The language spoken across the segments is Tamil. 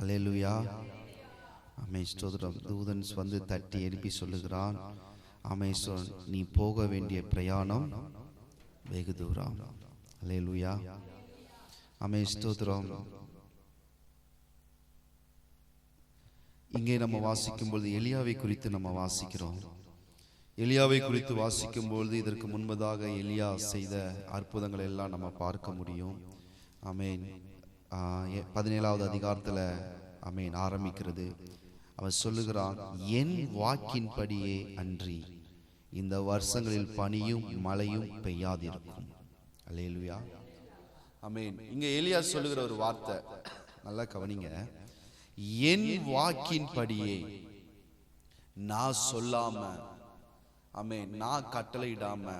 அலையலுயா அமை ஸ்தோதரம் தூதன்ஸ் வந்து தட்டி எழுப்பி சொல்லுகிறான். ஆமென் நீ போக வேண்டிய பிரயாணம் வெகு தூரம். அலையலுயா அமை ஸ்தோதரம் இங்கே நம்ம வாசிக்கும் பொழுது எலியாவை குறித்து நம்ம வாசிக்கிறோம். எலியாவை குறித்து வாசிக்கும் பொழுது இதற்கு முன்பதாக எலியா செய்த அற்புதங்களை எல்லாம் நம்ம பார்க்க முடியும். அமேன் பதினேழாவது அதிகாரத்தில் அமீன் ஆரம்பிக்கிறது. அவர் சொல்லுகிறான் என் வாக்கின்படியே அன்றி இந்த வருஷங்களில் பனியும் மழையும் பெய்யாதிருக்கும். அல்லேலுயா. அமீன். இங்கே எலியா சொல்லுகிற ஒரு வார்த்தை. நல்லா கவனிங்க. என் வாக்கின்படியே நான் சொல்லாம அமே நான் கட்டளையிடாம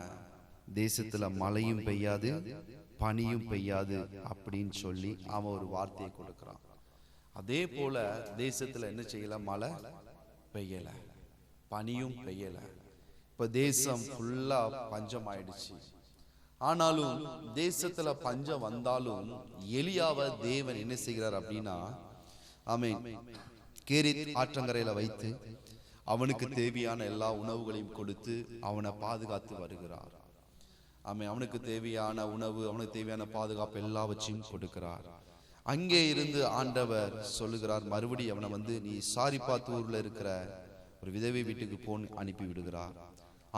தேசத்துல மழையும் பெய்யாது பனியும் பெய்யாது அப்படின்னு சொல்லி அவன் ஒரு வார்த்தையை கொடுக்கிறான். அதே போல தேசத்துல என்ன செய்யல? மழை பெய்யல. பனியும் பெய்யல. இப்ப தேசம் ஃபுல்லா பஞ்சம் ஆயிடுச்சு ஆனாலும் தேசத்துல பஞ்சம் வந்தாலும் எலியாவை தேவன் என்ன செய்கிறார் அப்படின்னா ஆமென். கேரி ஆற்றங்கரையில வைத்து அவனுக்கு தேவையான எல்லா உணவுகளையும் கொடுத்து அவனை பாதுகாத்து வருகிறார். ஆமென் அவனுக்கு தேவையான உணவு அவனுக்கு தேவையான பாதுகாப்பு எல்லாவற்றையும் கொடுக்கிறார். அங்கே இருந்து ஆண்டவர் சொல்லுகிறார் மறுபடி அவனை வந்து நீ சாரிப்பாத்தூர்ல இருக்கிற ஒரு விதவை வீட்டுக்கு போன் அனுப்பி விடுகிறார்.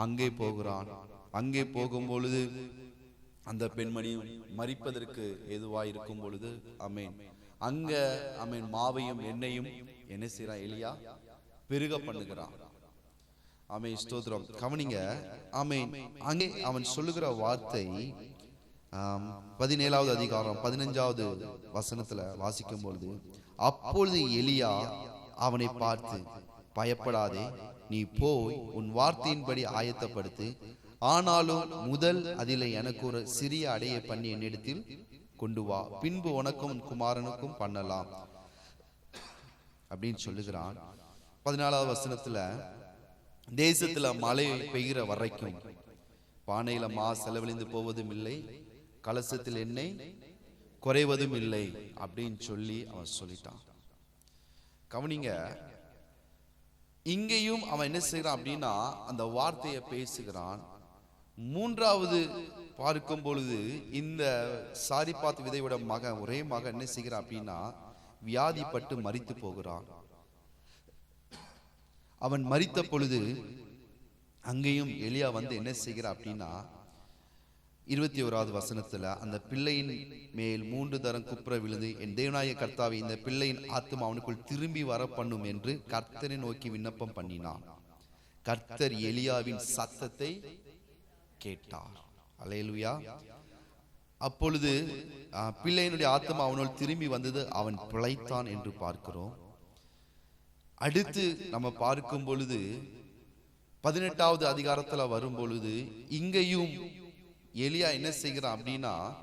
அங்கே போகிறான். அங்கே போகும் பொழுது அந்த பெண்மணியும் மறிப்பதற்கு எதுவாய் இருக்கும் பொழுது அமேன் அங்க அமேன் மாவையும் எண்ணெயும் என்ன செய்றான் எலியா? பெருக பண்ணுகிறான். ஆமென் ஸ்தோத்திரம். கவனிங்க. ஆமென் அங்கே அவன் சொல்லுகிற வார்த்தை ஆம், பதினேழாவது அதிகாரம் பதினஞ்சாவது வசனத்துல வாசிக்கும் பொழுது அப்பொழுது எலியா அவனை பார்த்து பயப்படாதே நீ போய் உன் வார்த்தையின்படி ஆயத்தப்படுத்து ஆனாலும் முதல் அதிலே எனக்கு ஒரு சிறிய அடையை பண்ணி என்னிடத்தில் கொண்டு வா. பின்பு உனக்கும் உன் குமாரனுக்கும் பண்ணலாம். அப்படின்னு சொல்லுகிறான். பதினாலாவது வசனத்துல தேசத்துல மழை பெய்கிற வரைக்கும் பானையில மா செலவழிந்து போவதும் இல்லை கலசத்தில் எண்ணெய் குறைவதும் இல்லை அப்படின்னு சொல்லி அவன் சொல்லிட்டான். கவனிங்க இங்கேயும் அவன் என்ன செய்யறான் அப்படின்னா அந்த வார்த்தையை பேசுகிறான். மூன்றாவது பார்க்கும் பொழுது இந்த சாரிபாத் விதையோட மகன் ஒரே மகன் என்ன செய்கிறான் அப்படின்னா வியாதிப்பட்டு மரித்து போகிறான். அவன் மறித்த பொழுது அங்கேயும் எலியா வந்து என்ன செய்கிறா அப்படின்னா இருபத்தி ஓராவது வசனத்துல அந்த பிள்ளையின் மேல் மூன்று தரம் குப்புற விழுந்து என் தேவநாய கர்த்தாவை இந்த பிள்ளையின் ஆத்மா அவனுக்குள் திரும்பி வர பண்ணும் என்று கர்த்தரை நோக்கி விண்ணப்பம் பண்ணினான். கர்த்தர் எலியாவின் சத்தத்தை கேட்டார். அலையலுயா அப்பொழுது பிள்ளையினுடைய ஆத்மா அவனுள் திரும்பி வந்தது அவன் பிழைத்தான் என்று பார்க்கிறோம். அடுத்து நம்ம பார்க்கும் பொழுது பதினெட்டாவது அதிகாரத்துல வரும் பொழுது இங்கேயும் எலியா என்ன செய்கிறான் அப்படின்னா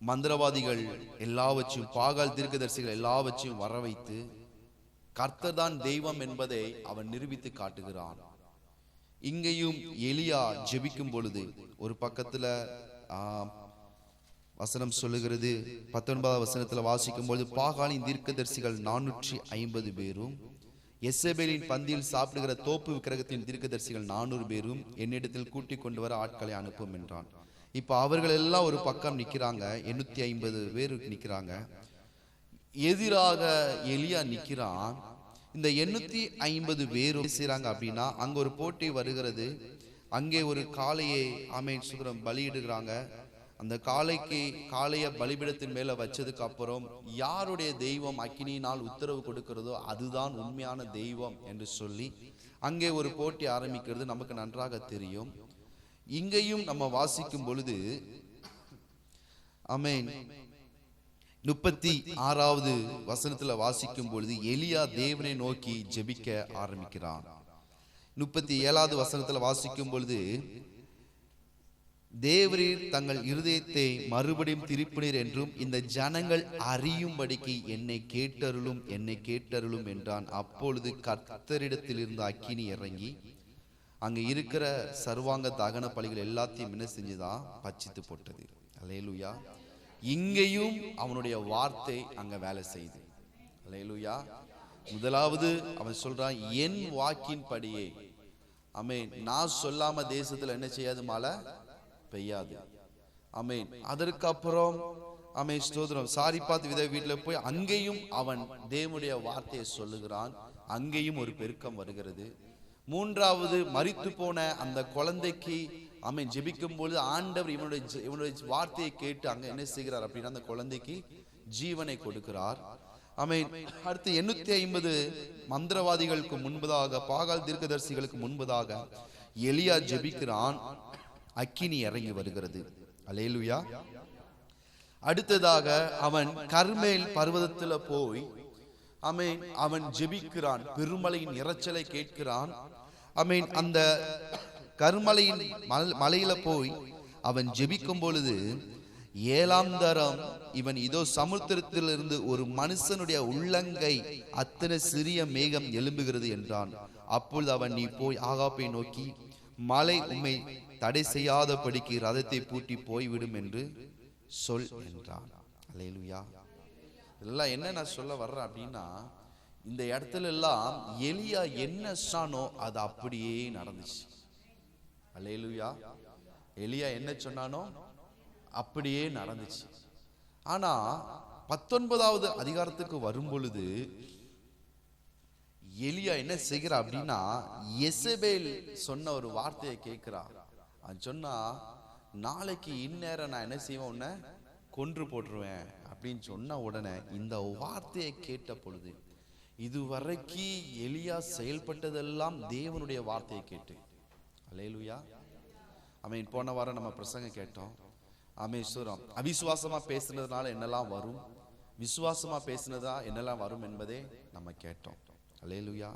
மந்திரவாதிகள் எல்லாவற்றையும் பாகால் தீர்க்கதரிசிகள் எல்லாவற்றையும் வர வைத்து கர்த்தர் தான் தெய்வம் என்பதை அவன் நிரூபித்து காட்டுகிறான். இங்கேயும் எலியா ஜெபிக்கும் பொழுது ஒரு பக்கத்துல ஆஹ் வசனம் சொல்லுகிறது. பத்தொன்பதாவது வசனத்தில் வாசிக்கும் பொழுது பாகாலின் தீர்க்கதரிசிகள் நானூற்றி ஐம்பது பேரும் எஸ்எபேலின் பந்தியில் சாப்பிடுகிற தோப்பு விக்கிரகத்தின் தீர்க்கதரிசிகள் நானூறு பேரும் என்னிடத்தில் கூட்டிக் கொண்டு வர ஆட்களை அனுப்பும் என்றான். இப்போ அவர்கள் எல்லாம் ஒரு பக்கம் நிற்கிறாங்க எண்ணூத்தி ஐம்பது பேர் நிற்கிறாங்க எதிராக எலியா நிற்கிறான் இந்த எண்ணூத்தி ஐம்பது பேரும் செய்கிறாங்க அப்படின்னா அங்கே ஒரு போட்டி வருகிறது. அங்கே ஒரு காளையை ஆமேன் சுகரம் பலியிடுகிறாங்க. அந்த காளைக்கு காளைய பலிபிடத்தின் மேல வச்சதுக்கு அப்புறம் யாருடைய தெய்வம் அக்கினியினால் உத்தரவு கொடுக்கிறதோ அதுதான் உண்மையான தெய்வம் என்று சொல்லி அங்கே ஒரு போட்டி ஆரம்பிக்கிறது நமக்கு நன்றாக தெரியும். இங்கேயும் நம்ம வாசிக்கும் பொழுது அமேன் முப்பத்தி ஆறாவது வசனத்துல வாசிக்கும் பொழுது எலியா தேவனை நோக்கி ஜெபிக்க ஆரம்பிக்கிறான். முப்பத்தி ஏழாவது வசனத்துல வாசிக்கும் பொழுது தேவரீர் தங்கள் இருதயத்தை மறுபடியும் திருப்பினீர் என்றும் இந்த ஜனங்கள் அறியும்படிக்கு என்னை கேட்டருளும் என்னை கேட்டருளும் என்றான். அப்பொழுது கர்த்தரிடத்தில் இருந்த அக்கினி இறங்கி அங்கே இருக்கிற சர்வாங்க தகன பலிகள் எல்லாத்தையும் என்ன செஞ்சுதான் பச்சித்து போட்டது. அல்லேலூயா. இங்கேயும் அவனுடைய வார்த்தை அங்கே வேலை செய்யுது அல்லேலூயா. முதலாவது அவன் சொல்றான் என் வாக்கின் படியே அமே நான் சொல்லாம தேசத்துல என்ன செய்யாது மழை பெய்யாது. அமேன் அதற்கு அப்புறம் அமே ஸ்தோத்திரம். சாரி பார்த்து வித வீட்டுல போய் அங்கேயும் அவன் தேவனுடைய வார்த்தையை சொல்லுகிறான். அங்கேயும் ஒரு பெருக்கம் வருகிறது. மூன்றாவது மறித்து போன அந்த குழந்தைக்கு அமை ஜெபிக்கும் பொழுது ஆண்டவர் இவனுடைய இவனுடைய வார்த்தையை கேட்டு அங்க என்ன செய்கிறார் அப்படின்னா அந்த குழந்தைக்கு ஜீவனை கொடுக்கிறார். அமை அடுத்து எண்ணூத்தி ஐம்பது மந்திரவாதிகளுக்கு முன்பதாக பாகால் தீர்க்கதரிசிகளுக்கு முன்பதாக எலியா ஜெபிக்கிறான். அக்கினி இறங்கி வருகிறது. அலேலுயா அடுத்ததாக அவன் கர்மேல் பர்வதத்துல போய் அமேன் அவன் ஜெபிக்கிறான் பெருமலையின் இரைச்சலை கேட்கிறான். அமேன் அந்த கருமலையின் மல்- மலையில போய் அவன் ஜெபிக்கும் பொழுது ஏழாம் தரம் இவன் இதோ சமுத்திரத்திலிருந்து ஒரு மனுஷனுடைய உள்ளங்கை அத்தனை சிறிய மேகம் எழும்புகிறது என்றான். அப்பொழுது அவன் நீ போய் ஆகாப்பை நோக்கி மலை உண்மை தடை செய்யாதபடிக்கு ரதத்தை பூட்டி போய்விடும் என்று சொல் என்றான். அல்லேலூயா. இதெல்லாம் என்ன நான் சொல்ல வர்றேன் அப்படின்னா இந்த இடத்துல எல்லாம் எலியா என்ன சொன்னானோ அது அப்படியே நடந்துச்சு. அல்லேலூயா. எலியா என்ன சொன்னானோ அப்படியே நடந்துச்சு. ஆனா பத்தொன்பதாவது அதிகாரத்துக்கு வரும் பொழுது எலியா என்ன செய்கிறா அப்படின்னா எசபேல் சொன்ன ஒரு வார்த்தையை கேட்கிறா அது சொன்னா நாளைக்கு இந்நேரம் நான் என்ன செய்வேன்? உன்னை கொன்று போட்டுருவேன். அப்படின்னு சொன்ன உடனே இந்த வார்த்தையை கேட்ட பொழுது இதுவரைக்கு எலியா செயல்பட்டதெல்லாம் தேவனுடைய வார்த்தையை கேட்டு. அலையலுயா அவன் போன வாரம் நம்ம பிரசங்க கேட்டோம். அமேஸ்வரம் அவிசுவாசமா பேசுனதுனால என்னெல்லாம் வரும்? விசுவாசமா பேசுனதா என்னெல்லாம் வரும் என்பதே நம்ம கேட்டோம். அலையலுயா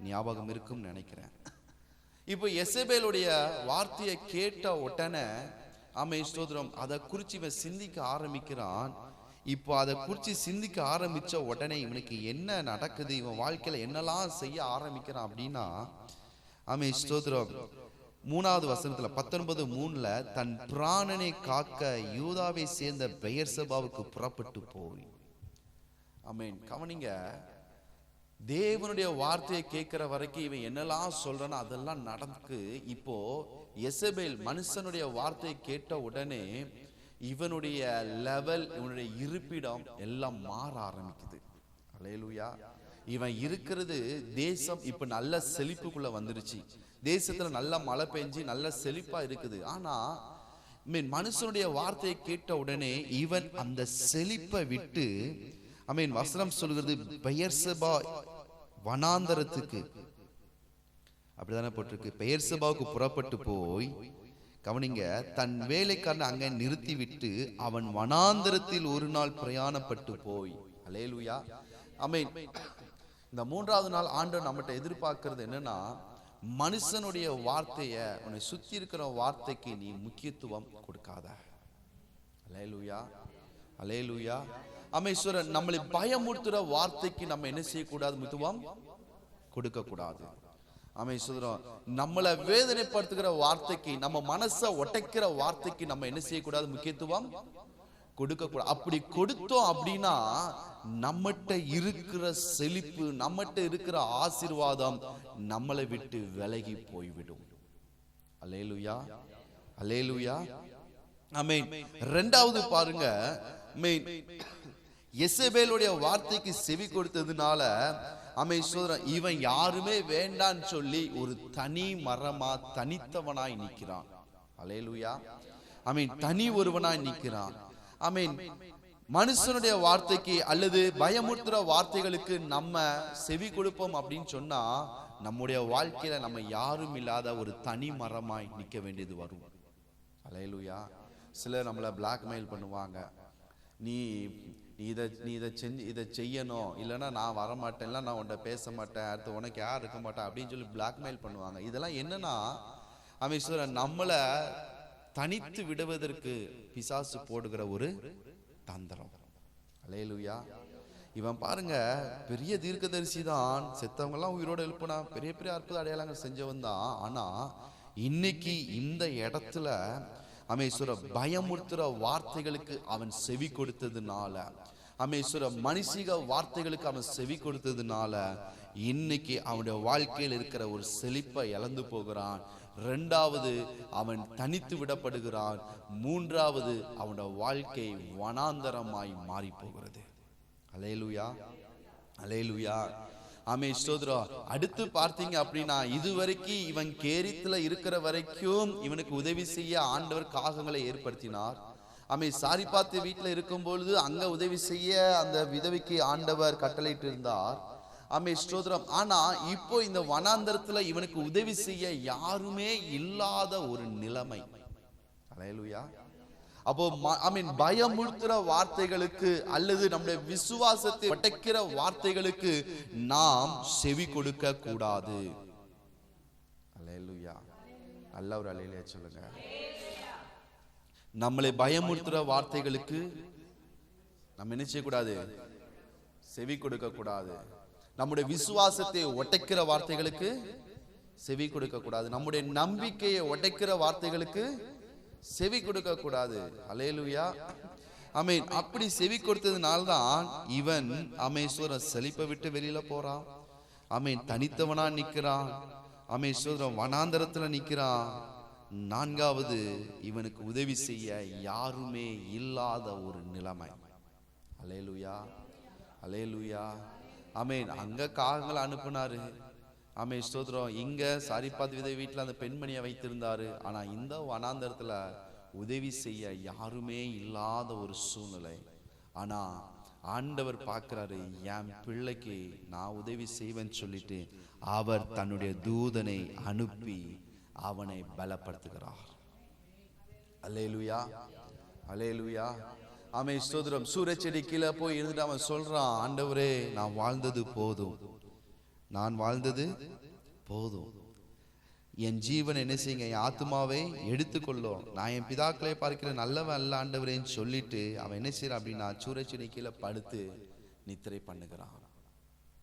ஞாபகம் இருக்கும்னு நினைக்கிறேன். இப்போ எசபேலுடைய வார்த்தையை கேட்ட உடனே ஆமை ஸ்தோத்திரம் அதை குறித்து இவன் சிந்திக்க ஆரம்பிக்கிறான். இப்போ அதை குறித்து சிந்திக்க ஆரம்பிச்ச உடனே இவனுக்கு என்ன நடக்குது? இவன் வாழ்க்கையில என்னெல்லாம் செய்ய ஆரம்பிக்கிறான் அப்படின்னா ஆமை ஸ்தோத்திரம் மூணாவது வசனத்துல பத்தொன்பது மூணுல தன் பிராணனை காக்க யூதாவை சேர்ந்த பெயர் சபாவுக்கு புறப்பட்டு போய். ஆமென். கவனிங்க தேவனுடைய வார்த்தையை கேட்கிற வரைக்கும் இவன் என்னெல்லாம் சொல்றானோ அதெல்லாம் நடக்கு இப்போ எசபேல் மனுஷனுடைய வார்த்தையை கேட்ட உடனே இவனுடைய லெவல் இவனுடைய இருப்பிடம் எல்லாம் மாற ஆரம்பிக்குது. அலையலுயா இவன் இருக்கிறது தேசம் இப்ப நல்ல செழிப்புக்குள்ள வந்துருச்சு. தேசத்துல நல்ல மழை பெஞ்சு நல்ல செழிப்பா இருக்குது. ஆனா மீன் மனுஷனுடைய வார்த்தையை கேட்ட உடனே இவன் அந்த செழிப்பை விட்டு மீன் வசனம் சொல்கிறது பெயர்சபா வனாந்தரத்துக்கு. அப்படிதானே போட்டிருக்கு. பெயர் சபாவுக்கு புறப்பட்டு போய் கவனிங்க தன் வேலைக்காரனை அங்கே நிறுத்தி விட்டு அவன் வனாந்தரத்தில் ஒரு நாள் பிரயாணப்பட்டு போய். அலேலுயா அமீன். இந்த மூன்றாவது நாள் ஆண்டு நம்மகிட்ட எதிர்பார்க்கறது என்னன்னா மனுஷனுடைய வார்த்தைய உன்னை சுத்தி இருக்கிற வார்த்தைக்கு நீ முக்கியத்துவம் கொடுக்காத. அலேலுயா அலேலுயா அமேஸ்வரன் நம்மளை பயமுறுத்துற வார்த்தைக்கு நம்ம என்ன செய்யக்கூடாது முத்துவம் கொடுக்க கூடாது ஆமை சுதரம் நம்மளை வேதனைப்படுத்துகிற வார்த்தைக்கு நம்ம மனசை ஒட்டைக்கிற வார்த்தைக்கு நம்ம என்ன செய்யக்கூடாது முக்கியத்துவம்? கொடுக்க கூடாது அப்படி கொடுத்தோம் அப்படின்னா நம்மகிட்ட இருக்கிற செழிப்பு நம்மகிட்ட இருக்கிற ஆசீர்வாதம் நம்மளை விட்டு விலகி போய்விடும். அலேலுயா அலேலுயா ஆமென் ரெண்டாவது பாருங்க. ஆமென் எசபேலுடைய வார்த்தைக்கு செவி கொடுத்ததுனால அமை சோதரன் இவன் யாருமே வேண்டான்னு சொல்லி ஒரு தனி மரமா தனித்தவனாய் நிற்கிறான் அலேலுயா ஐ மீன் தனி ஒருவனாய் நிற்கிறான் ஐ மீன் மனுஷனுடைய வார்த்தைக்கு அல்லது பயமுறுத்துற வார்த்தைகளுக்கு நம்ம செவி கொடுப்போம் அப்படின்னு சொன்னா நம்முடைய வாழ்க்கையில நம்ம யாரும் இல்லாத ஒரு தனி மரமாய் நிற்க வேண்டியது வரும். அலையலுயா சிலர் நம்மளை பிளாக்மெயில் பண்ணுவாங்க. நீ நீ இதை நீ இதை செஞ்சு இதை செய்யணும். இல்லைன்னா நான் வரமாட்டேன் இல்லை நான் உன்கிட்ட பேச மாட்டேன் அடுத்து உனக்கு யார் இருக்க மாட்டேன் அப்படின்னு சொல்லி பிளாக்மெயில் பண்ணுவாங்க. இதெல்லாம் என்னன்னா அமீஸ்வரன் நம்மளை தனித்து விடுவதற்கு பிசாசு போடுகிற ஒரு தந்திரம். அலையலுயா இவன் பாருங்க பெரிய தீர்க்கதரிசி தான். செத்தவங்கெல்லாம் உயிரோடு எழுப்புனா பெரிய பெரிய அற்புத அடையாளங்கள் செஞ்சவன் தான். ஆனால் இன்னைக்கு இந்த இடத்துல அமேஸ்வர பயமுறுத்துற வார்த்தைகளுக்கு அவன் செவி கொடுத்ததுனால அமேஸ்வர மனுஷிக வார்த்தைகளுக்கு அவன் செவி கொடுத்ததுனால இன்னைக்கு அவனுடைய வாழ்க்கையில் இருக்கிற ஒரு செழிப்பை இழந்து போகிறான். ரெண்டாவது அவன் தனித்து விடப்படுகிறான். மூன்றாவது அவனுடைய வாழ்க்கை வனாந்தரமாய் மாறி போகிறது அலையலுயா. அலையலுயா. ஆமே ஸ்தோத்ரம் அடுத்து பார்த்தீங்க அப்படின்னா இதுவரைக்கும் இவன் கேரித்துல இருக்கிற வரைக்கும் இவனுக்கு உதவி செய்ய ஆண்டவர் காகங்களை ஏற்படுத்தினார். ஆமே சாரி பார்த்து வீட்டுல இருக்கும் பொழுது அங்க உதவி செய்ய அந்த விதவிக்கு ஆண்டவர் கட்டளையிட்டு இருந்தார் ஆமே ஸ்தோத்திரம் ஆனா இப்போ இந்த வனாந்தரத்துல இவனுக்கு உதவி செய்ய யாருமே இல்லாத ஒரு நிலைமை. அலையலுயா. அப்போ ஐ மீன் பயமுறுத்துற வார்த்தைகளுக்கு அல்லது நம்முடைய விசுவாசத்தை ஒட்டைக்கிற வார்த்தைகளுக்கு நாம் செவி கொடுக்க கூடாது. அலையலுயா நல்ல ஒரு அலையிலே சொல்லுங்க. நம்மளை பயமுறுத்துற வார்த்தைகளுக்கு நம்ம என்ன செய்யக்கூடாது செவி கொடுக்க கூடாது. நம்முடைய விசுவாசத்தை ஒட்டைக்கிற வார்த்தைகளுக்கு செவி கொடுக்க கூடாது. நம்முடைய நம்பிக்கையை ஒட்டைக்கிற வார்த்தைகளுக்கு செவி கொடுக்க கூடாது அலேலுயா அமீன் அப்படி செவி கொடுத்ததுனால்தான் இவன் அமேஸ்வரன் செழிப்பை விட்டு வெளியில போறான். அமீன் தனித்தவனா நிக்கிறான். அமேஸ்வரன் வனாந்தரத்துல நிக்கிறான். நான்காவது இவனுக்கு உதவி செய்ய யாருமே இல்லாத ஒரு நிலைமை. அலேலுயா அலேலுயா அமீன் அங்க காகங்களை அனுப்புனாரு. ஆமே ஸ்தோத்திரம். இங்க சாரிபாத் விதை வீட்டில் அந்த பெண்மணியை வைத்திருந்தாரு. ஆனா இந்த வனாந்தரத்துல உதவி செய்ய யாருமே இல்லாத ஒரு சூழ்நிலை. ஆனா ஆண்டவர் பார்க்கிறாரு என் பிள்ளைக்கு நான் உதவி செய்வேன்னு சொல்லிட்டு அவர் தன்னுடைய தூதனை அனுப்பி அவனை பலப்படுத்துகிறார். அலேலுயா அலேலுயா ஆமே சூரிய சூரச்செடி கீழே போய் இருந்துட்டு அவன் சொல்றான் ஆண்டவரே நான் வாழ்ந்தது போதும். நான் வாழ்ந்தது போதும். என் ஜீவன் என்ன செய்யுங்க? என் ஆத்மாவை எடுத்துக்கொள்ளும். நான் என் பிதாக்களை பார்க்கிற நல்லவன் அல்ல ஆண்டவரேன்னு சொல்லிட்டு அவன் என்ன செய்யறான் அப்படின்னா சூரச்சினை கீழே படுத்து நித்திரை பண்ணுகிறான்.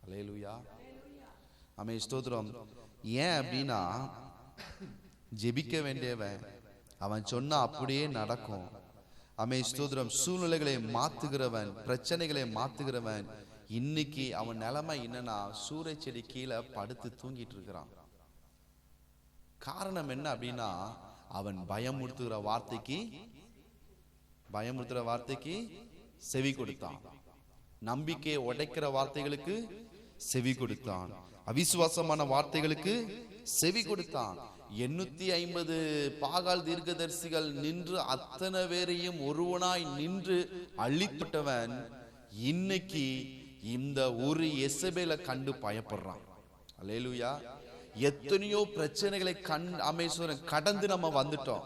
அலையலுயா அமே ஸ்தோத்திரம். ஏன் அப்படின்னா ஜெபிக்க வேண்டியவன் அவன் சொன்னா அப்படியே நடக்கும். அமே ஸ்தோத்திரம். சூழ்நிலைகளை மாத்துகிறவன் பிரச்சனைகளை மாத்துகிறவன் இன்னைக்கு அவன் நிலைமை என்னன்னா சூறை செடி கீழே படுத்து தூங்கிட்டு இருக்கிறான் காரணம் என்ன அப்படின்னா அவன் பயமுறுத்துகிற வார்த்தைக்கு பயமுறுத்துகிற வார்த்தைக்கு செவி கொடுத்தான். நம்பிக்கையை உடைக்கிற வார்த்தைகளுக்கு செவி கொடுத்தான். அவிசுவாசமான வார்த்தைகளுக்கு செவி கொடுத்தான். எண்ணூத்தி ஐம்பது பாகால் தீர்க்கதரிசிகள் நின்று அத்தனை பேரையும் ஒருவனாய் நின்று அள்ளிப்பட்டவன் இன்னைக்கு இந்த ஒரு எசபேல கண்டு பயப்படுறான். அலேலுயா எத்தனையோ பிரச்சனைகளை கண் அமேஸ்வரன் கடந்து நம்ம வந்துட்டோம்.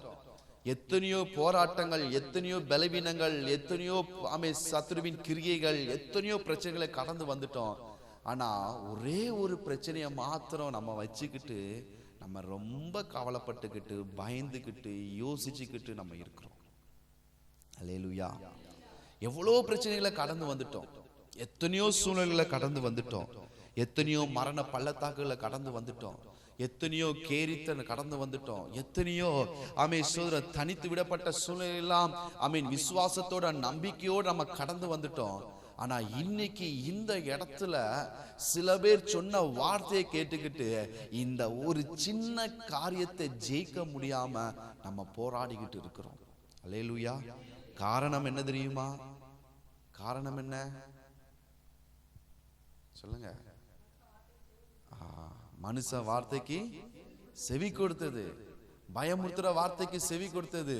எத்தனையோ போராட்டங்கள் எத்தனையோ பலவீனங்கள் எத்தனையோ அமே சத்ருவின் கிரியைகள் எத்தனையோ பிரச்சனைகளை கடந்து வந்துட்டோம். ஆனா ஒரே ஒரு பிரச்சனையை மாத்திரம் நம்ம வச்சுக்கிட்டு நம்ம ரொம்ப கவலைப்பட்டுக்கிட்டு பயந்துக்கிட்டு யோசிச்சுக்கிட்டு நம்ம இருக்கிறோம். அலேலுயா எவ்வளோ பிரச்சனைகளை கடந்து வந்துட்டோம். எத்தனையோ சூழ்நிலைகளை கடந்து வந்துட்டோம். எத்தனையோ மரண பள்ளத்தாக்குகளை கடந்து வந்துட்டோம். எத்தனையோ கேரித்தன் கடந்து வந்துட்டோம். எத்தனையோ ஆமே சோதர தனித்து விடப்பட்ட சூழ்நிலையெல்லாம் ஆமீன் விசுவாசத்தோட நம்பிக்கையோடு நம்ம கடந்து வந்துட்டோம். ஆனா இன்னைக்கு இந்த இடத்துல சில பேர் சொன்ன வார்த்தையை கேட்டுக்கிட்டு இந்த ஒரு சின்ன காரியத்தை ஜெயிக்க முடியாம நம்ம போராடிக்கிட்டு இருக்கிறோம். அல்லேலூயா. காரணம் என்ன தெரியுமா? காரணம் என்ன? சொல்லுங்க. மனுஷ வார்த்தைக்கு செவி கொடுத்தது. பயமுறுத்துற வார்த்தைக்கு செவி கொடுத்தது.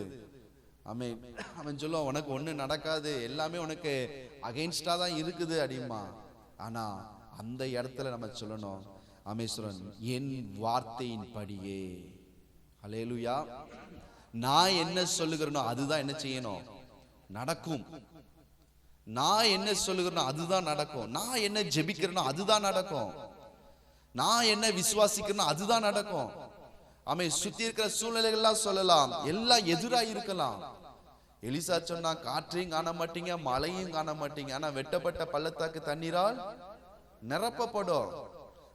அவன் அவன் சொல்லுவான் உனக்கு ஒன்று நடக்காது. எல்லாமே உனக்கு அகைன்ஸ்டாக தான் இருக்குது அப்படிமா ஆனா அந்த இடத்துல நம்ம சொல்லணும் அமேஸ்வரன் என் வார்த்தையின் படியே அலேலுயா நான் என்ன சொல்லுகிறேனோ அதுதான் என்ன செய்யணும்? நடக்கும். நான் என்ன சொல்லுகிறேனோ அதுதான் நடக்கும். நான் என்ன ஜெபிக்கிறேனோ அதுதான் நடக்கும். நான் என்ன விசுவாசிக்கிறேனோ அதுதான் நடக்கும். அமை சுத்தி இருக்கிற சூழ்நிலைகள்லாம் சொல்லலாம். எல்லாம் எதிரா இருக்கலாம். எலிசா சொன்னா காற்றையும் காண மாட்டீங்க மழையும் காண மாட்டீங்க. ஆனா வெட்டப்பட்ட பள்ளத்தாக்கு தண்ணீரால் நிரப்பப்படும்.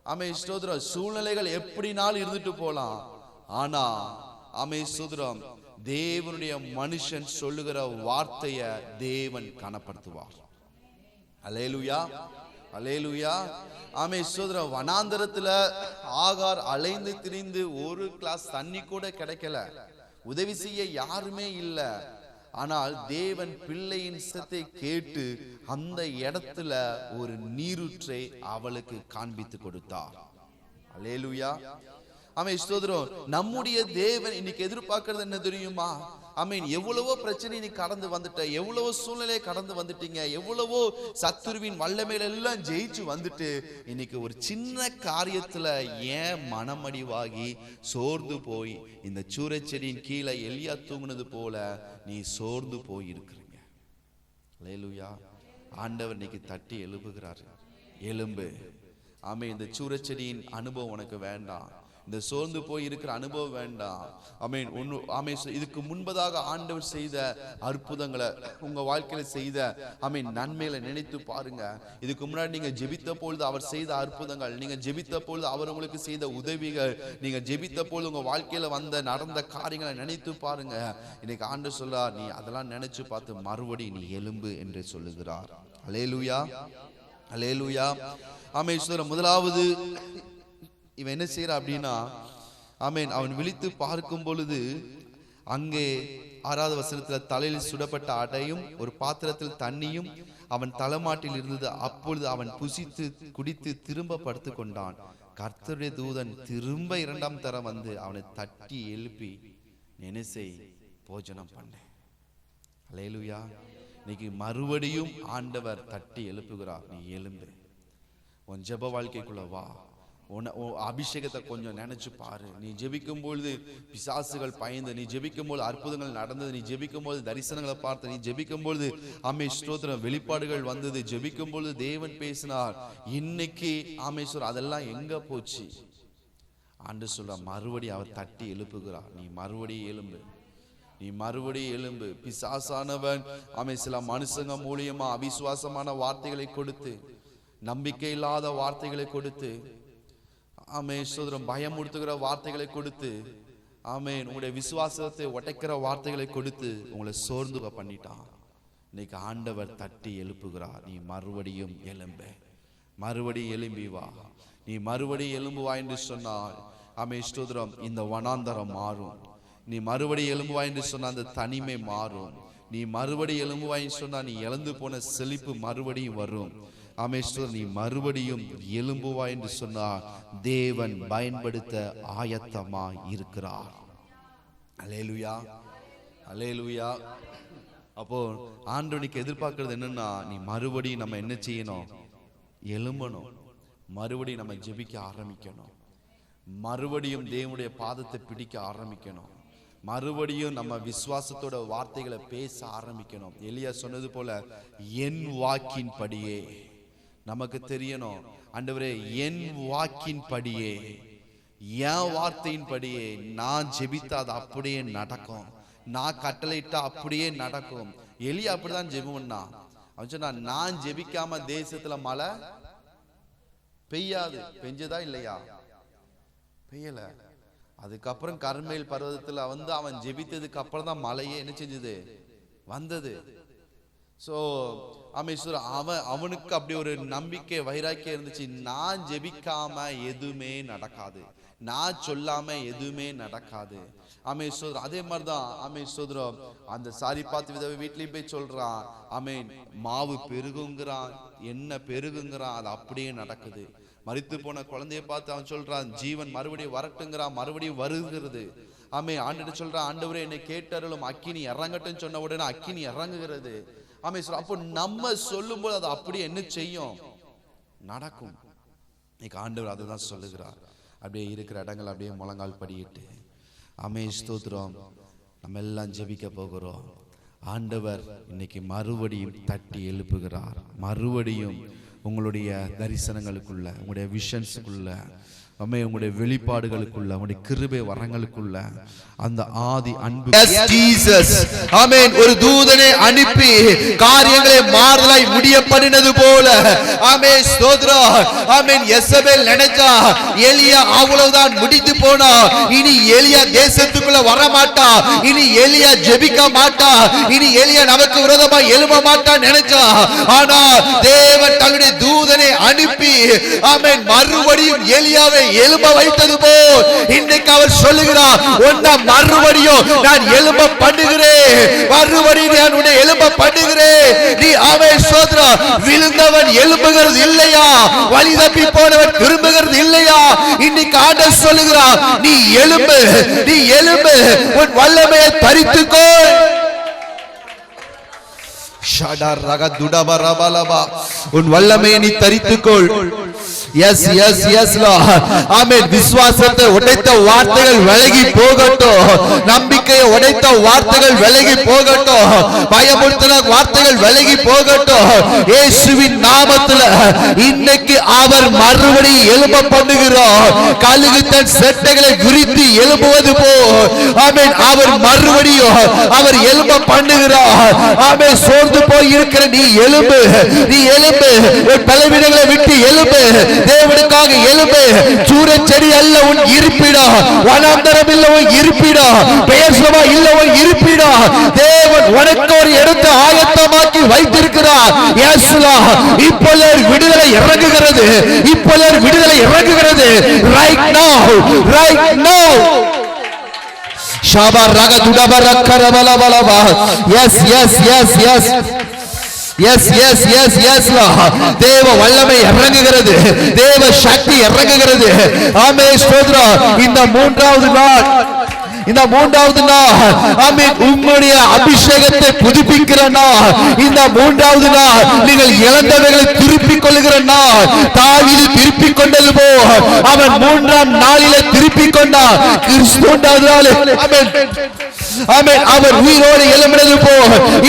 அமை ஸ்தோத்திரம். சூழ்நிலைகள் எப்படினாலும் இருந்துட்டு போலாம் ஆனா அமை சுதிரம் தேவனுடைய மனுஷன் சொல்லுகிற வார்த்தைய தேவன் கனப்படுத்துவார். அலேலுயா அலேலுயா. ஆமே சோதர வனாந்தரத்துல ஆகார் அலைந்து திரிந்து ஒரு கிளாஸ் தண்ணி கூட கிடைக்கல. உதவி செய்ய யாருமே இல்லை. ஆனால் தேவன் பிள்ளையின் சத்தை கேட்டு அந்த இடத்துல ஒரு நீரூற்றை அவளுக்கு காண்பித்து கொடுத்தார். அலேலுயா. ஆமே ஸ்தோத்திரம். நம்முடைய தேவன் இன்னைக்கு எதிர்பார்க்கறது என்ன தெரியுமா? ஆமீன் எவ்வளவோ பிரச்சனை நீ கடந்து வந்துட்ட எவ்வளவோ சூழ்நிலையை கடந்து வந்துட்டீங்க எவ்வளவோ சத்துருவின் வல்லமையில எல்லாம் ஜெயிச்சு வந்துட்டு இன்னைக்கு ஒரு சின்ன காரியத்துல ஏன் மனமடிவாகி சோர்ந்து போய் இந்த சூரச்செடியின் கீழே எலியா தூங்குனது போல நீ சோர்ந்து போய் இருக்கிறீங்க லேலுயா ஆண்டவர் இன்னைக்கு தட்டி எழுப்புகிறார். எலும்பு ஆமே இந்த சூரச்செடியின் அனுபவம் உனக்கு வேண்டாம். இந்த சோர்ந்து போய் இருக்கிற அனுபவம் வேண்டாம். அமீன் ஒன்னு ஆமே இதுக்கு முன்பதாக ஆண்டவர் செய்த அற்புதங்களை உங்கள் வாழ்க்கையில செய்த அமீன் நன்மைகளை நினைத்து பாருங்க. இதுக்கு முன்னாடி நீங்க ஜெபித்த பொழுது அவர் செய்த அற்புதங்கள் நீங்க ஜெபித்த பொழுது அவர் உங்களுக்கு செய்த உதவிகள் நீங்க ஜெபித்த பொழுது உங்கள் வாழ்க்கையில வந்த நடந்த காரியங்களை நினைத்து பாருங்க. இன்னைக்கு ஆண்டு சொல்லா நீ அதெல்லாம் நினைச்சு பார்த்து மறுபடி நீ எலும்பு என்று சொல்லுகிறார். அலேலுயா அலேலுயா ஆமேஸ்வரம் முதலாவது இவன் என்ன செய்யறான் அப்படின்னா ஆமேன் அவன் விழித்து பார்க்கும் பொழுது அங்கே ஆறாவது வசனத்தில் தலையில் சுடப்பட்ட அடையும் ஒரு பாத்திரத்தில் தண்ணியும் அவன் தலைமாட்டில் இருந்தது. அப்பொழுது அவன் புசித்து குடித்து திரும்ப படுத்து கொண்டான். கர்த்தருடைய தூதன் திரும்ப இரண்டாம் தரம் வந்து அவனை தட்டி எழுப்பி நினைசை போஜனம் பண்ணேன் அலையலுயா இன்னைக்கு மறுபடியும் ஆண்டவர் தட்டி எழுப்புகிறார். நீ எலும்பு உன் ஜெப வாழ்க்கைக்குள்ள வா. உன் அபிஷேகத்தை கொஞ்சம் நினைச்சு பாரு. நீ ஜெபிக்கும் பொழுது பிசாசுகள் பயந்து நீ ஜெபிக்கும் பொழுது அற்புதங்கள் நடந்தது நீ ஜெபிக்கும் பொழுது தரிசனங்களை பார்த்து நீ ஜெபிக்கும் பொழுது ஆமே ஸ்தோத்திரம் வெளிப்பாடுகள் வந்தது ஜெபிக்கும் பொழுது தேவன் பேசினார். இன்னைக்கு ஆமேஸ்வரர் அதெல்லாம் எங்க போச்சு? ஆண்டு சொல்ற மறுபடி அவர் தட்டி எழுப்புகிறார். நீ மறுபடி எலும்பு நீ மறுபடி எலும்பு பிசாசானவன் அவன் சில மனுஷங்க மூலியமா அவிசுவாசமான வார்த்தைகளை கொடுத்து நம்பிக்கை இல்லாத வார்த்தைகளை கொடுத்து ஆமே சோதரம் பயமுறுத்துகிற வார்த்தைகளை கொடுத்து ஆமேன். உங்களுடைய விசுவாசத்தை உடைக்கிற வார்த்தைகளை கொடுத்து உங்களை சோர்ந்து பண்ணிட்டான். இன்னைக்கு ஆண்டவர் தட்டி எழுப்புகிறார். நீ மறுபடியும் எழும்பு. மறுபடியும் எழும்பி வா. நீ மறுபடியும் எழும்புவா என்று சொன்னால் ஆமே ஸ்தோத்திரம் இந்த வனாந்தரம் மாறும். நீ மறுபடி எழும்புவாய் என்று சொன்ன அந்த தனிமை மாறும். நீ மறுபடி எழும்புவாய் என்று சொன்னா நீ இழந்து போன செழிப்பு மறுபடியும் வரும். அமேஸ்வர் நீ மறுபடியும் எலும்புவா என்று சொன்னால் தேவன் பயன்படுத்த ஆயத்தமா இருக்கிறார் அலேலுயா அலேலுயா அப்போ ஆண்டவனுக்கு எதிர்பார்க்கறது என்னன்னா நீ மறுபடியும் நம்ம என்ன செய்யணும்? எலும்பணும் மறுபடியும் நம்ம ஜெபிக்க ஆரம்பிக்கணும். மறுபடியும் தேவனுடைய பாதத்தை பிடிக்க ஆரம்பிக்கணும். மறுபடியும் நம்ம விசுவாசத்தோட வார்த்தைகளை பேச ஆரம்பிக்கணும். எலியா சொன்னது போல என் வாக்கின் படியே நமக்கு தெரியணும். ஆண்டவரே என் வாக்கின் படியே என் வார்த்தையின் படியே நான் ஜெபித்தா அது அப்படியே நடக்கும். நான் கட்டளையிட்டா அப்படியே நடக்கும். எலி அப்படிதான் ஜெபம் அவன் சொன்னா நான் ஜெபிக்காம தேசத்துல மழை பெய்யாது. பெஞ்சதா இல்லையா? பெய்யல. அதுக்கப்புறம் கர்மேல் பர்வதத்துல வந்து அவன் ஜெபித்ததுக்கு அப்புறம் தான் மழையே என்ன செஞ்சது? வந்தது. ஸோ அமேஸ்வரர் அவன் அவனுக்கு அப்படி ஒரு நம்பிக்கை வைராக்கியம் இருந்துச்சு. நான் ஜெபிக்காம எதுவுமே நடக்காது. நான் சொல்லாம எதுவுமே நடக்காது. அமே சோதரம் அதே மாதிரி தான் ஆமே சோதரம் அந்த சாரி பார்த்து விதவை வீட்லயும் போய் சொல்றான். அமே மாவு பெருகுங்கிறான் என்ன பெருகுங்கிறான் அது அப்படியே நடக்குது. மறித்து போன குழந்தைய பார்த்து அவன் சொல்றான் ஜீவன் மறுபடியும் வரட்டுங்கிறான் மறுபடியும் வருகிறது. ஆமே ஆண்டு சொல்றான் ஆண்டவரே என்னை கேட்டருளும். அக்கினி இறங்கட்டும் சொன்ன உடனே அக்கினி இறங்குகிறது. ஆமே சொல்ற அப்போ நம்ம சொல்லும்போது அது அப்படியே என்ன செய்யும்? நடக்கும். இன்னைக்கு ஆண்டவர் அதை தான் சொல்லுகிறார். அப்படியே இருக்கிற இடங்கள் அப்படியே முழங்கால் படியிட்டு ஆமே ஸ்தோத்திரம். நம்ம எல்லாம் ஜெபிக்க போகிறோம். ஆண்டவர் இன்னைக்கு மறுபடியும் தட்டி எழுப்புகிறார். மறுபடியும் உங்களுடைய தரிசனங்களுக்குள்ள உங்களுடைய விஷன்ஸுக்குள்ள அம்மே உங்களுடைய வெளிப்பாடுகளுக்குள்ள உங்களுடைய கிருபை வரங்களுக்குள்ள அந்த ஆதி அன்பு. ஆமென் ஒரு தூதனை அனுப்பி காரியங்களை மாறுதலாய் முடிய பண்ணினது போல. ஆமென் ஸ்தோத்திரம் ஆமென் எசபேல் நினைச்சா எலியா அவ்வளவுதான் முடித்து போனா இனி எலியா தேசத்துக்குள்ள வர மாட்டா இனி எலியா ஜெபிக்க மாட்டா இனி எலியா நமக்கு விரோதமா எழும்ப மாட்டா நினைச்சா. ஆனா தேவன் தன்னுடைய தூதனை அனுப்பி ஆமென் மறுபடியும் எலியாவை எலும்ப வைத்தது போல் இன்னைக்கு அவர் சொல்லுகிறார் உன்னை மறுபடியும் நான் எலும்ப பண்ணுகிறேன். மறுபடியும் நான் உன்னை எலும்ப பண்ணுகிறேன். நீ அவை சோதரா விழுந்தவன் எலும்புகிறது இல்லையா? வழி தப்பி போனவன் திரும்புகிறது இல்லையா? இன்னைக்கு ஆண்டவர் சொல்லுகிறார் நீ எலும்பு நீ எலும்பு உன் வல்லமையை பறித்துக்கோ உன் வல்லமையை நீ தரித்துக்கொள். எஸ் எஸ் எஸ் ஆமென் விசுவாசத்தை உடைத்த வார்த்தைகள் விலகி போகட்டும். நம்பிக்கையை உடைத்த வார்த்தைகள் விலகி போகட்டும். பயமுறுத்தின வார்த்தைகள் விலகி போகட்டும். இயேசுவின் நாமத்துல இன்னைக்கு அவர் மறுபடி எழும்ப பண்ணுகிறோம். கழுகு தன் செட்டைகளை விரித்து எழும்புவது போ ஆமென் அவர் மறுபடியும் அவர் எழும்ப பண்ணுகிறார் ஆமே சோர்ந்து போய் இருக்கிற நீ எலும்பு. நீ எலும்பு. உன் பலவீனங்களை விட்டு எலும்பு. தேவனுக்காக எலும்பு. சூர செடி அல்ல உன் இருப்பிடா. வனாந்தரம் இல்ல உன் இருப்பிடா. பேசுவா இல்ல உன் இருப்பிடா. தேவன் உனக்கு ஒரு இடத்தை ஆயத்தமாக்கி வைத்திருக்கிறார். இயேசுவா இப்பொழுது விடுதலை இறங்குகிறது. இப்பொழுது விடுதலை இறங்குகிறது. ரைட் நோ ரைட் நோ ஷாபா ரக துடப ரக்கர பல பலபா yes yes yes yes yes yes yes yes தேவ வல்லமை இறங்குகிறது தேவ சக்தி இறங்குகிறது ஆமே ஸ்தோத்திரம் இந்த மூன்றாவது நாள் இந்த மூன்றாவது நாள் ஆமென் உம்முடைய அபிஷேகத்தை புதுப்பிக்கிற நாள் இந்த மூன்றாவது நாள் நீங்கள் இழந்தவைகளை திருப்பிக் நாள் தாவிது திருப்பிக் கொண்டது போ. அவன் மூன்றாம் நாளிலே திருப்பிக் கொண்டான். கிறிஸ்து மூன்றாவது நாள் ஆமென். அவர் உயிரோடு எழும்பினது போ.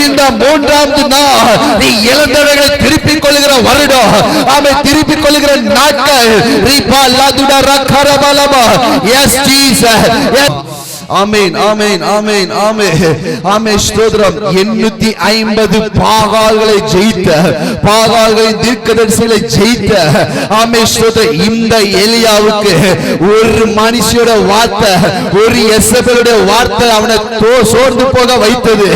இந்த மூன்றாவது நாள் நீ இழந்தவைகளை திருப்பிக் கொள்கிற வருடம். ஆமென். திருப்பிக் கொள்கிற நாட்கள். ரீபா லாதுடா ரக்கரபலமா. எஸ் ஜீசஸ் ஆமென் ஆமென் ஆமென் ஆமென் ஆமென். ஸ்தோத்திரம். 850 பாகால்களை ஜெயித்த பாகால்களின் தீர்க்கதரிசிகளை ஜெயித்த ஆமென் ஸ்தோத்திரம். இந்த எலியாவுக்கு ஒரு மனுஷியோட வார்த்தை ஒரு எசபேலுடைய வார்த்தை அவனை சோர்ந்து போக வைத்தது.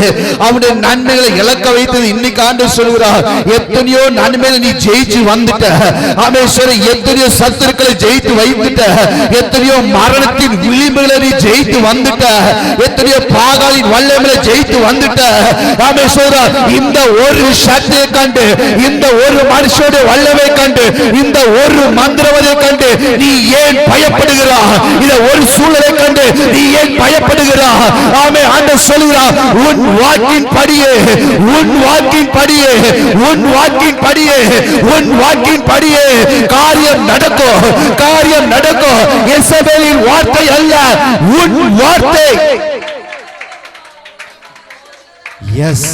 அவனுடைய நன்மைகளை இழக்க வைத்தது. இன்னைக்கு ஆண்டு சொல்கிறார் எத்தனையோ நன்மைகளை நீ ஜெயிச்சு வந்துட்ட. ஆமேஸ்வரன் எத்தனையோ சத்துருக்களை ஜெயித்து வைத்துட்ட. எத்தனையோ மரணத்தின் விளிம்புகளை நீ ஜெயித்து வந்துட்ட. எத்தனையோ பாகாலின் வல்லமையை ஜெயித்து வந்துட்ட. ராமேஸ்வரர் இந்த ஒரு சக்தியை கண்டு இந்த ஒரு மனுஷனுடைய வல்லமை கண்டு இந்த ஒரு மந்திரவதை கண்டு நீ ஏன் பயப்படுகிறா? இந்த ஒரு சூழலை கண்டு நீ ஏன் பயப்படுகிறா? ஆமே ஆண்டவர் சொல்கிறார் உன் வாக்கின் படியே உன் வாக்கின் படியே உன் வாக்கின் படியே உன் வாக்கின் படியே காரியம் நடக்கும் காரியம் நடக்கும். எசபேலின் வார்த்தை அல்ல உன் வார்த்தை எஸ்